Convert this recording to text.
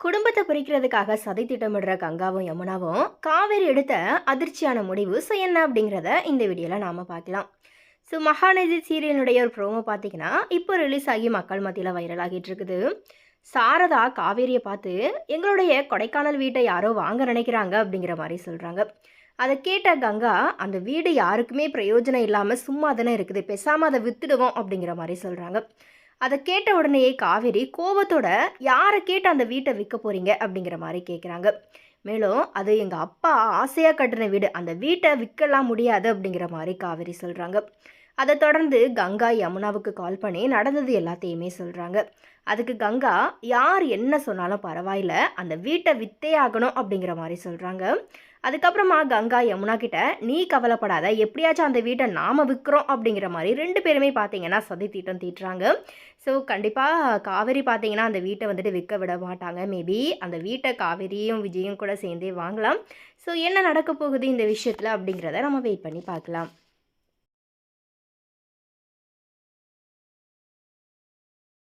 குடும்பத்தை பிரிக்கிறதுக்காக சதை திட்டமிடுற கங்காவும் யமுனாவும் காவேரி எடுத்த அதிர்ச்சியான முடிவு ஸோ என்ன அப்படிங்கிறத இந்த வீடியோவில் நாம் பார்க்கலாம். ஸோ மகாநதி சீரியலினுடைய ஒரு ப்ரோமோ பார்த்தீங்கன்னா இப்போ ரிலீஸ் ஆகி மக்கள் மத்தியில் வைரல் ஆகிட்டு இருக்குது. சாரதா காவேரியை பார்த்து எங்களுடைய கொடைக்கானல் வீட்டை யாரோ வாங்க நினைக்கிறாங்க அப்படிங்கிற மாதிரி சொல்கிறாங்க அதை கேட்ட கங்கா அந்த வீடு யாருக்குமே பிரயோஜனம் இல்லாமல் சும்மா தானே இருக்குது. பேசாமல் அதை வித்துடுவோம் அப்படிங்கிற மாதிரி சொல்கிறாங்க அதை கேட்ட உடனேயே காவேரி கோபத்தோட யாரை கேட்டு அந்த வீட்டை விற்க போறீங்க? அப்படிங்கிற மாதிரி கேட்குறாங்க மேலும் அது எங்கள் அப்பா ஆசையாக கட்டின வீடு. அந்த வீட்டை விற்கலாம் முடியாது. அப்படிங்கிற மாதிரி காவேரி சொல்கிறாங்க அதை தொடர்ந்து கங்கா யமுனாவுக்கு கால் பண்ணி நடந்தது எல்லாத்தையுமே சொல்கிறாங்க அதுக்கு கங்கா யார் என்ன சொன்னாலும் பரவாயில்ல அந்த வீட்டை வித்தே ஆகணும் அப்படிங்கிற மாதிரி சொல்கிறாங்க அதுக்கப்புறமா கங்கா யமுனா கிட்ட நீ கவலைப்படாத எப்படியாச்சும் அந்த வீட்டை நாம் விற்கிறோம் அப்படிங்கிற மாதிரி ரெண்டு பேருமே பார்த்தீங்கன்னா சதி தீட்டம் தீட்டுறாங்க. ஸோ கண்டிப்பாக காவேரி பார்த்தீங்கன்னா அந்த வீட்டை வந்துட்டு விற்க விட மாட்டாங்க. மேபி அந்த வீட்டை காவேரியும் விஜயும் கூட சேர்ந்தே வாங்கலாம். ஸோ என்ன நடக்க போகுது இந்த விஷயத்தில் அப்படிங்கிறத நம்ம வெயிட் பண்ணி பார்க்கலாம்.